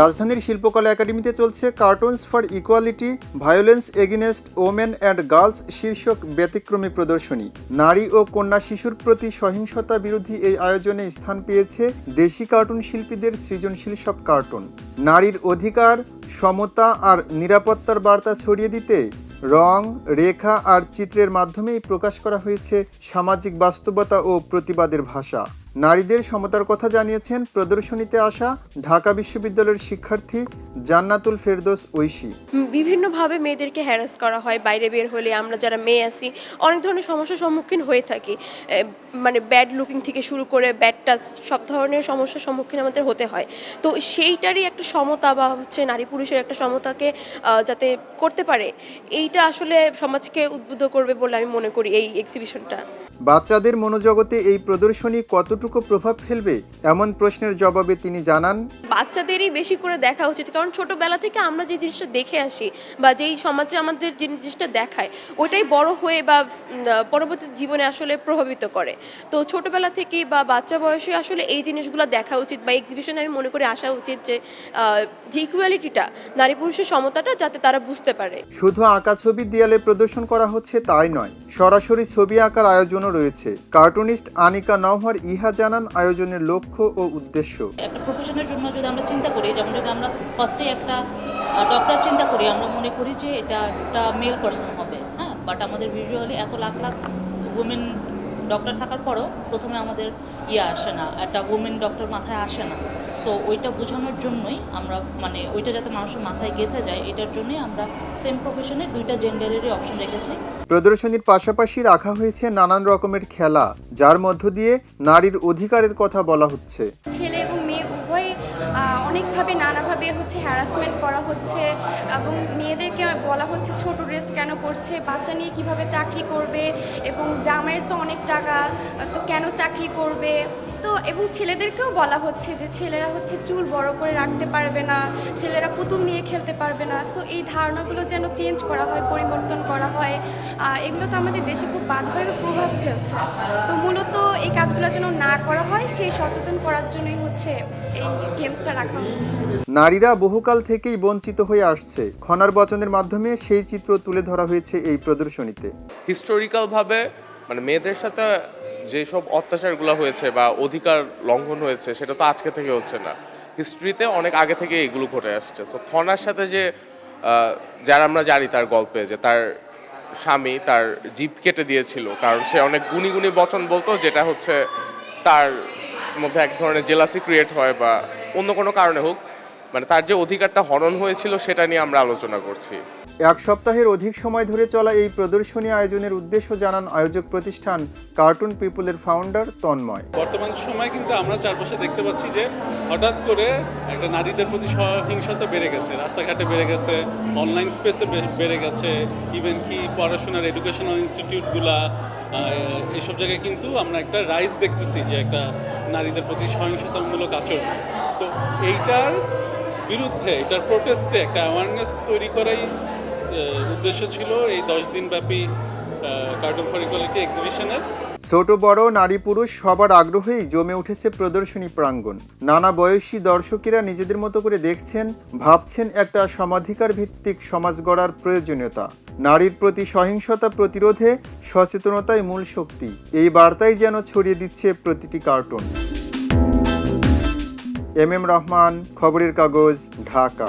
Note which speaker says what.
Speaker 1: রাজধানীর শিল্পকলা একাডেমিতে চলছে cartoons for equality violence against women and girls শীর্ষক ব্যতিক্রমী প্রদর্শনী। নারী ও কন্যা শিশুর প্রতি সহিংসতা বিরোধী এই আয়োজনে স্থান পেয়েছে দেশি কার্টুন শিল্পীদের সৃজনশীল সব কার্টুন নারীর অধিকার, সমতা আর নিরাপত্তার বার্তা ছড়িয়ে দিতে রং, রেখা আর চিত্রের মাধ্যমেই প্রকাশ করা হয়েছে সামাজিক বাস্তবতা ও প্রতিবাদের ভাষা। নারীদের সমতার কথা জানিয়েছেন প্রদর্শনীতে আসা ঢাকা বিশ্ববিদ্যালয়ের শিক্ষার্থী জান্নাতুল ফেরদোস ঐশী।
Speaker 2: বিভিন্নভাবে মেয়েদেরকে হ্যারাস করা হয় বাইরে বের হলে আমরা যারা মেয়ে আছি অনেক ধরনের সমস্যার সম্মুখীন হয়ে থাকি। মানে ব্যাড লুকিং থেকে শুরু করে ব্যাড টাচ সব ধরনের সমস্যার সম্মুখীন আমাদের হতে হয়। তো সেইটারই একটা সমতা বা হচ্ছে নারী পুরুষের একটা সমতাকে যাতে করতে পারে এইটা আসলে সমাজকে উদ্বুদ্ধ করবে বলে আমি মনে করি এই এক্সিবিশনটা
Speaker 1: বাচ্চাদের মনোজগতে এই প্রদর্শনী কতটুকু প্রভাব ফেলবে? এমন প্রশ্নের জবাবে তিনি জানান
Speaker 2: বাচ্চাদেরই বেশি করে দেখা উচিত। কারণ ছোটবেলা থেকে আমরা যে জিনিসটা দেখে আসি বা যেই সমাজে আমাদের যে জিনিসটা দেখায় ওইটাই বড় হয়ে বা পরবর্তী জীবনে আসলে প্রভাবিত করে। তো ছোটবেলা থেকেই বা বাচ্চা বয়সে আসলে এই জিনিসগুলো দেখা উচিত বা এক্সিবিশনে আমি মনে করি আসা উচিত যে যে ইকুয়ালিটিটা নারী পুরুষের সমতাটা যাতে তারা বুঝতে পারে।
Speaker 1: শুধু আঁকা ছবি দেয়ালে প্রদর্শন করা হচ্ছে তাই নয় সরাসরি ছবি আঁকার আয়োজনও রয়েছে। কার্টুনিস্ট আনিকা নওহার ইহা জানান আয়োজনের লক্ষ্য ও উদ্দেশ্য।
Speaker 3: একটা প্রফেশনের জন্য যদি আমরা চিন্তা করি, যেমন যদি আমরা ফার্স্টে একটা ডক্টর চিন্তা করি, আমরা মনে করি যে এটা একটা মেল পার্সন হবে হ্যাঁ? বাট আমাদের ভিজুয়ালি এত লাখ লাখ উমেন ডক্টর থাকার পরও প্রথমে আমাদের ইয়ে আসে না, একটা উমেন ডক্টর মাথায় আসে না। সো ওইটা বোঝানোর জন্যই আমরা মানে ওইটা যাতে মানুষের মাথায় গেঁথে যায়, এটার জন্যই আমরা সেম প্রফেশনে দুইটা জেন্ডারেরই অপশন রেখেছি।
Speaker 1: প্রদর্শনীর পাশাপাশি রাখা হয়েছে নানান রকমের খেলা, যার মধ্য দিয়ে নারীর অধিকারের কথা বলা হচ্ছে।
Speaker 4: অনেকভাবে নানাভাবে হচ্ছে হ্যারাসমেন্ট করা হচ্ছে এবং মেয়েদেরকে বলা হচ্ছে ছোট ড্রেস কেন পরছে, বাচ্চা নিয়ে কীভাবে চাকরি করবে এবং জামাইয়ের তো অনেক টাকা, তো কেন চাকরি করবে? তো এবং ছেলেদেরকেও বলা হচ্ছে যে ছেলেরা হচ্ছে চুল বড় করে রাখতে পারবে না ছেলেরা পুতুল নিয়ে খেলতে পারবে না। সো এই ধারণাগুলো যেন চেঞ্জ করা হয় পরিবর্তন করা হয় এগুলো তো আমাদের দেশে খুব বাজেভাবে প্রভাব ফেলছে। তো মূলত এই কাজগুলো যেন না করা হয় সেই সচেতন করার জন্যই হচ্ছে এই গেমসটা রাখা হচ্ছে।
Speaker 1: নারীরা বহুকাল থেকেই বঞ্চিত হয়ে আসছে। খনার বচনের মাধ্যমে সেই চিত্র তুলে ধরা হয়েছে এই প্রদর্শনীতে।
Speaker 5: হিস্টোরিক্যালভাবে মানে মেয়েদের সাথে যেসব অত্যাচারগুলো হয়েছে বা অধিকার লঙ্ঘন হয়েছে, সেটা তো আজকে থেকে হচ্ছে না। হিস্ট্রিতে অনেক আগে থেকে এগুলো ঘটে আসছে। তো খনার সাথে যে যারা আমরা জানি তার গল্পে যে তার স্বামী তার জিপ কেটে দিয়েছিল, কারণ সে অনেক গুণী গুণী বচন বলতো, যেটা হচ্ছে তার মধ্যে এক ধরনের জেলাসি ক্রিয়েট হয় বা অন্য কোনো কারণে হোক মানে তার যে অধিকারটা হরণ হয়েছিল, সেটা নিয়ে আমরা আলোচনা করছি।
Speaker 1: এক সপ্তাহের অধিক সময় ধরে চলা এই প্রদর্শনী আয়োজনের উদ্দেশ্য জানান আয়োজক প্রতিষ্ঠান কার্টুন পিপলের ফাউন্ডার তন্ময়।
Speaker 6: বর্তমান সময় কিন্তু আমরা চারপাশে দেখতে পাচ্ছি যে হঠাৎ করে একটা নারীদের প্রতি সহিংসতা বেড়ে গেছে, রাস্তাঘাটে বেড়ে গেছে অনলাইন স্পেসে বেড়ে গেছে ইভেন কি পড়াশোনার এডুকেশনাল ইনস্টিটিউটগুলা এইসব জায়গায় কিন্তু আমরা একটা রাইজ দেখতেছি যে একটা নারীদের প্রতি সহিংসতামূলক আচরণ। তো এইটার বিরুদ্ধে, এটার প্রোটেস্টে একটা অ্যাওয়ারনেস তৈরি করাই উদ্দেশ্য ছিল এই দশ দিনব্যাপী কার্টুন ফর ইকুয়ালিটি এক্সিবিশনের
Speaker 1: ছোট, বড়, নারী, পুরুষ সবার আগ্রহেই জমে উঠেছে প্রদর্শনী প্রাঙ্গণ। নানা বয়সী দর্শকেরা নিজেদের মতো করে দেখছেন, ভাবছেন একটা সমাধিকার ভিত্তিক সমাজ গড়ার প্রয়োজনীয়তা। নারীর প্রতি সহিংসতা প্রতিরোধে সচেতনতাই মূল শক্তি। এই বার্তাই যেন ছড়িয়ে দিচ্ছে প্রতিটি কার্টুন। এম এম রহমান, খবরের কাগজ, ঢাকা।